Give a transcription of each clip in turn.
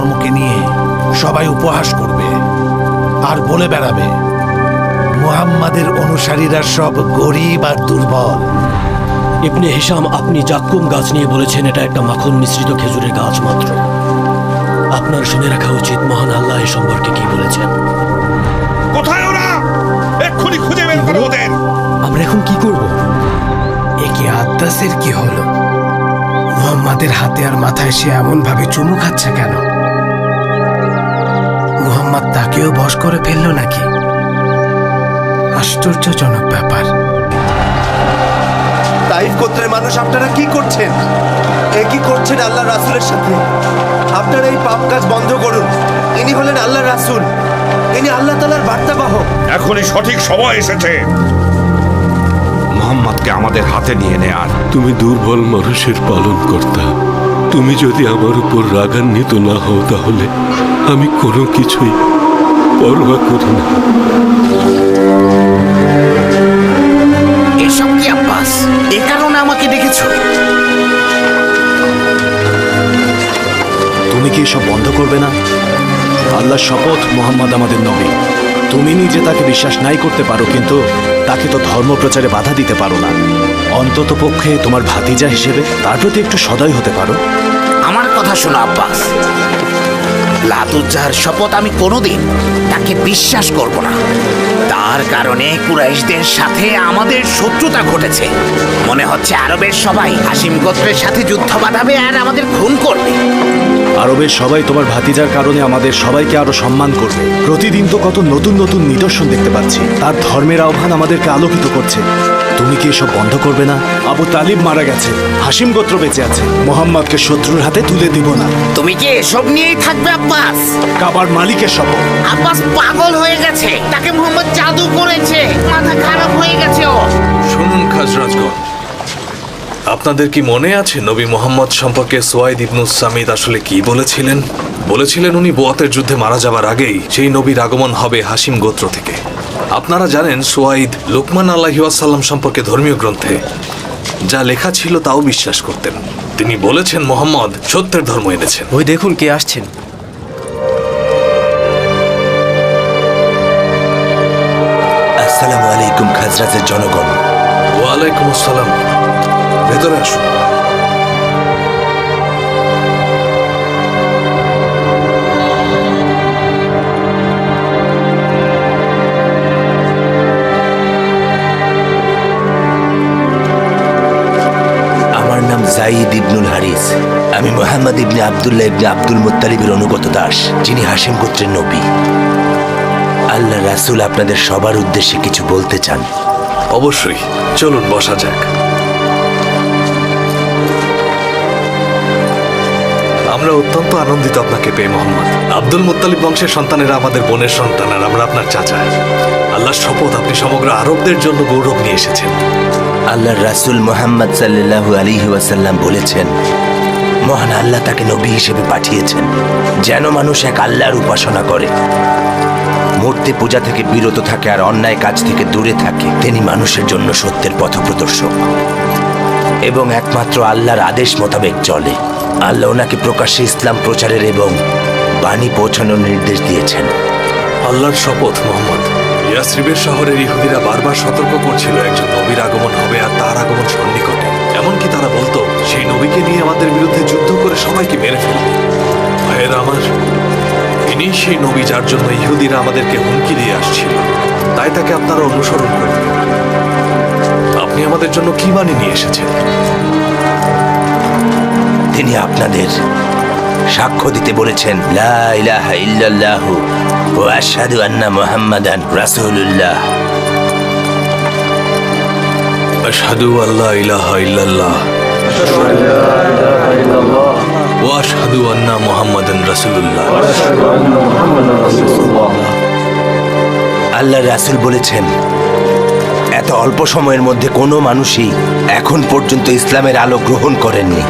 ধর্মকে নিয়ে সবাই উপহাস করবে আর বলে বেড়াবে মুহাম্মাদের অনুসারীরা সব গরিব আর দুর্বল। ইবনে হিসাম আপনি জাক্কুম গাছ নিয়ে বলেছেন এটা একটা মাখন মিশ্রিত খেজুরের গাছ মাত্র। আপনার শুনে রাখা উচিত মহান আল্লাহ এ সম্পর্কে কি বলেছেন। কোথায় ওরা? এক্ষুনি খুঁজে বের করো ওদের। আমরা এখন কি করব? একে আদ্দাসের কি হলো? মুহাম্মাদের হাতে আর মাথায় সে এমন ভাবে চুমু খাচ্ছে কেন? তাকেও বশ করে ফেলল নাকি? আশ্চর্যজনক ব্যাপার। তাইফ গোত্রের মানুষ আপনারা কি করছেন? এ কি করছেন আল্লাহ রাসুলের সাথে? আপনারা এই পাপ কাজ বন্ধ করুন। ইনি হলেন আল্লাহ রাসুল। ইনি আল্লাহ তালার বার্তাবাহক। এখনই সঠিক সময় এসেছে। মোহাম্মদকে আমাদের হাতে নিয়ে নেয়ার তুমি দুর্বল মানুষের পালন কর্তা তুমি যদি আমার উপর রাগান্বিত না হও তাহলে আমি কোনো কিছুই পরোয়া করি না এসব কি আব্বাস? এ কারণে আমাকে ডেকেছো? তুমি কি এসব বন্ধ করবে না? আল্লাহ শপথ মোহাম্মদ আমাদের নবী। তুমি নিজে তাকে বিশ্বাস নাই করতে পারো কিন্তু তাকে তো ধর্ম প্রচারে বাধা দিতে পারো না। অন্তত পক্ষে তোমার ভাতিজা হিসেবে তার প্রতি একটু সদয় হতে পারো। আমার কথা শোনো আব্বাস। লাতুজ্জাহার শপথ আমি কোনোদিন তাকে বিশ্বাস করব না। তার কারণে কুরাইশদের সাথে আমাদের শত্রুতা ঘটেছে। মনে হচ্ছে আরবের সবাই হাসিম গোত্রের সাথে যুদ্ধ বাঁধাবে আর আমাদের খুন করবে। আরবের সবাই তোমার ভাতিজার কারণে আমাদের সবাইকে আরও সম্মান করবে। প্রতিদিন তো কত নতুন নতুন নিদর্শন দেখতে পাচ্ছি। তার ধর্মের আহ্বান আমাদেরকে আলোকিত করছে। তুমি কি এসব বন্ধ করবে না? আবু তালিব মারা গেছে। হাসিম গোত্র বেঁচে আছে। মোহাম্মদকে শত্রুর হাতে তুলে দিব না। তুমি কি এসব নিয়েই থাকবে আব্বাস? কাবার মালিকের শপথ। আব্বাস পাগল হয়ে গেছে। তাকে মোহাম্মদ জাদু করেছে। মাথা খারাপ হয়ে গেছে ও। শুনুন খাজরাজগণ। আপনাদের কি মনে আছে নবী মোহাম্মদ সম্পর্কে সোয়াইদ ইবনুস সামিদ আসলে কি বলেছিলেন? বলেছিলেন উনি বোয়াতের যুদ্ধে মারা যাবার আগেই সেই নবীর আগমন হবে হাসিম গোত্র থেকে। আপনারা জানেন সোয়াইদ লোকমান আল্লাহিসাল্লাম সম্পর্কে ধর্মীয় গ্রন্থে যা লেখা ছিল তাও বিশ্বাস করতেন। তিনি বলেছেন মোহাম্মদ সত্যের ধর্ম এনেছেন। ওই দেখুন কে আসছেন। আলাইকুম জনগণ। ওয়ালাইকুম আসসালাম। ভেতরে আসুন আমার নাম জাইদ ইবনুল হারিস। আমি মোহাম্মদ ইবনে আবদুল্লাহ ইবনে আব্দুল মুত্তালিবের অনুগত দাস যিনি হাসিম গোত্রের নবী। আল্লাহ রাসুল আপনাদের সবার উদ্দেশ্যে কিছু বলতে চান। অবশ্যই। চলুন বসা যাক। আমরা অত্যন্ত আনন্দিত আপনাকে পেয়ে মোহাম্মদ। আব্দুল মুত্তালিব বংশের সন্তানেরা আমাদের বোনের সন্তান আর আমরা আপনার চাচা। আল্লাহর শপথ আপনি সমগ্র আরবদের জন্য গৌরব নিয়ে এসেছেন। আল্লাহর রাসুল মোহাম্মদ সাল্লাল্লাহু আলাইহি ওয়াসাল্লাম বলেছেন মহান আল্লাহ তাকে নবী হিসেবে পাঠিয়েছেন যেন মানুষ এক আল্লাহর উপাসনা করে। মূর্তি পূজা থেকে বিরত থাকে আর অন্যায় কাজ থেকে দূরে থাকে। তিনি মানুষের জন্য সত্যের পথপ্রদর্শক এবং একমাত্র আল্লাহর আদেশ মোতাবেক চলে। আল্লাহ ওনাকে প্রকাশ্যে ইসলাম প্রচারের এবং বাণী পৌঁছানোর নির্দেশ দিয়েছেন। আল্লাহর শপথ, মোহাম্মদ। ইয়াসরিবের শহরের ইহুদিরা বারবার সতর্ক করছিল একজন নবীর আগমন হবে আর তার আগমন সন্নিকটে। এমনকি তারা বলতো, সেই নবীকে নিয়ে আমাদের বিরুদ্ধে যুদ্ধ করে সবাইকে মেরে ফেলবে। ভাইয়েরা আমার ইনি সেই নবী যার জন্য ইহুদিরা আমাদেরকে হুমকি দিয়ে আসছিল। তাই তাকে আপনারা অনুসরণ করবেন আপনি আমাদের জন্য কি বাণী নিয়ে এসেছেন? তিনি আপনাদের সাক্ষ্য দিতে বলেছেন লা ইলাহা ইল্লাল্লাহু ওয়া আশহাদু আন্না মুহাম্মাদান রাসূলুল্লাহ। আশহাদু আল্লাহ ইলাহা ইল্লাল্লাহ। ওয়া আশহাদু আন্না আল্লাহ রাসূল বলেছেন, এত অল্প সময়ের মধ্যে কোনো মানুষই এখন পর্যন্ত ইসলামের আলো গ্রহণ করেননি।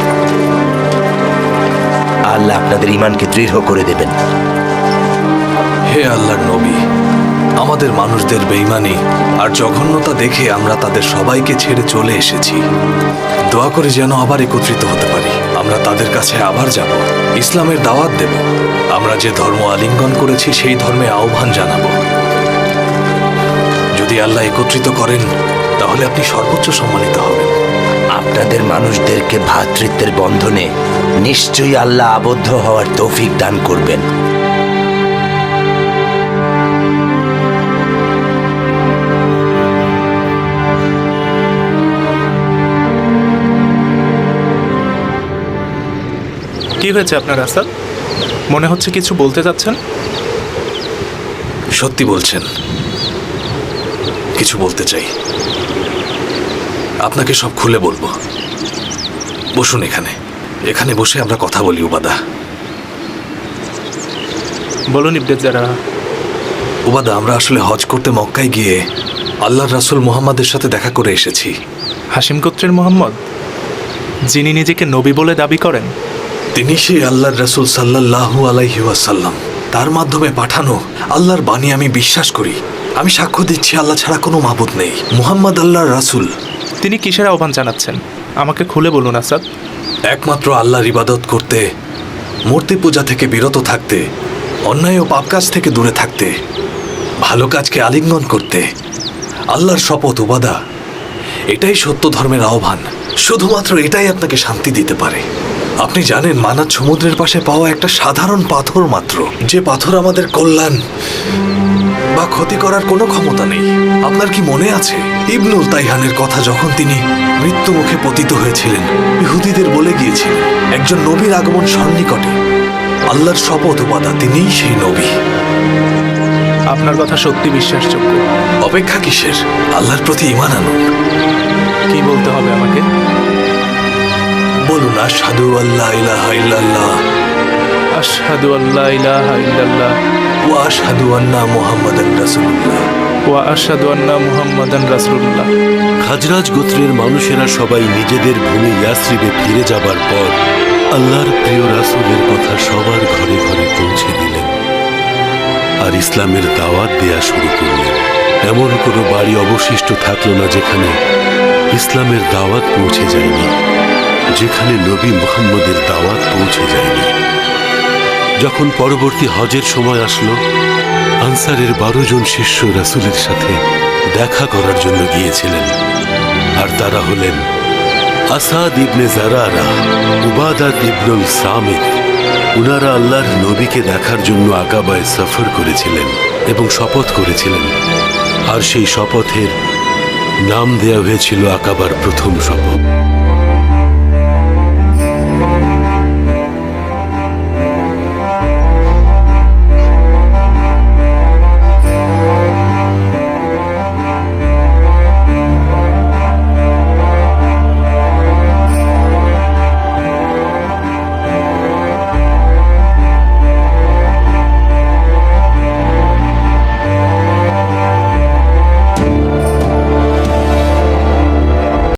আল্লাহ আপনাদের ইমানকে দৃঢ় করে দেবেন। হে আল্লাহর নবী, আমাদের মানুষদের বেইমানি আর জঘন্যতা দেখে আমরা তাদের সবাইকে ছেড়ে চলে এসেছি। দোয়া করে যেন আবার একত্রিত হতে পারি। আমরা তাদের কাছে আবার যাব। ইসলামের দাওয়াত দেব। আমরা যে ধর্ম আলিঙ্গন করেছি, সেই ধর্মে আহ্বান জানাব। যদি আল্লাহ একত্রিত করেন, তাহলে আপনি সর্বোচ্চ সম্মানিত হবেন। আপনাদের মানুষদেরকে ভ্রাতৃত্বের বন্ধনে নিশ্চয়ই আল্লাহ আবদ্ধ হওয়ার তৌফিক দান করবেন। কি হয়েছে আপনার আসাদ মনে হচ্ছে কিছু বলতে যাচ্ছেন সত্যি বলছেন। কিছু বলতে চাই। আপনাকে সব খুলে বলব। বসুন এখানে। এখানে বসে আমরা কথা বলি উবাদা। বলুন যারা। উবাদা আমরা আসলে হজ করতে মক্কায় গিয়ে আল্লাহর রাসূল মুহাম্মাদের সাথে দেখা করে এসেছি। হাসিম গোত্রের মোহাম্মদ যিনি নিজেকে নবী বলে দাবি করেন তিনি সেই আল্লাহর রাসূল সাল্লাল্লাহু আলাইহি ওয়াসাল্লাম। তার মাধ্যমে পাঠানো আল্লাহর বাণী আমি বিশ্বাস করি। আমি সাক্ষ্য দিচ্ছি আল্লাহ ছাড়া কোনো মাবুদ নেই। মুহাম্মদ আল্লাহর রাসূল। তিনি কিসের আহ্বান জানাচ্ছেন? আমাকে খুলে বলুন আসাদ। একমাত্র আল্লাহর ইবাদত করতে মূর্তি পূজা থেকে বিরত থাকতে অন্যায় ও পাপ কাজ থেকে দূরে থাকতে ভালো কাজকে আলিঙ্গন করতে আল্লাহর শপথ উবাদা এটাই সত্য ধর্মের আহ্বান। শুধুমাত্র এটাই আপনাকে শান্তি দিতে পারে। আপনি জানেন মানাত সমুদ্রের পাশে পাওয়া একটা সাধারণ পাথর মাত্র। যে পাথর আমাদের কল্যাণ বা ক্ষতি করার কোনো ক্ষমতা নেই। আপনার কি মনে আছে? ইবনুল তাইহানের কথা যখন তিনি মৃত্যু মুখে পতিত হয়েছিলেন ইহুদিদের বলে গিয়েছিলেন একজন নবীর আগমন সন্নিকটে। আল্লাহর শপথ উপাদা তিনিই সেই নবী। আপনার কথা সত্যি বিশ্বাসযোগ্য। অপেক্ষা কিসের? আল্লাহর প্রতি ইমান আনুন। কি বলতে হবে আমাকে? বলুন আশহাদু আল্লাহ ইলাহা ইল্লাল্লাহ। আশহাদু আল্লাহ ইলাহা ইল্লাল্লাহ। ওয়া আশহাদু আন্না মুহাম্মাদান রাসূলুল্লাহ। ওয়া আশহাদু আন্না মুহাম্মাদান রাসূলুল্লাহ। খাজরাজ গোত্রের মানুষেরা সবাই নিজেদের ভূমি ইয়াসরিবে ফিরে যাবার পর আল্লাহর প্রিয় রাসূলের কথা সবার ঘরে ঘরে পৌঁছে দিলেন আর ইসলামের দাওয়াত দেয়া শুরু করলেন। এমন কোনো বাড়ি অবশিষ্ট থাকল না যেখানে ইসলামের দাওয়াত পৌঁছে যায়নি। যেখানে নবী মুহাম্মদের দাওয়াত পৌঁছে যায়নি। যখন পরবর্তী হজের সময় আসলো, আনসারের বারো জন শিষ্য রাসূলের সাথে দেখা করার জন্য গিয়েছিলেন। আর তারা হলেন আসাদ ইবনে জারারা উবাদাত ইবনুল সামিদ। উনারা আল্লাহর নবীকে দেখার জন্য আকাবায় সফর করেছিলেন এবং শপথ করেছিলেন। আর সেই শপথের নাম দেয়া হয়েছিল আকাবার প্রথম শপথ।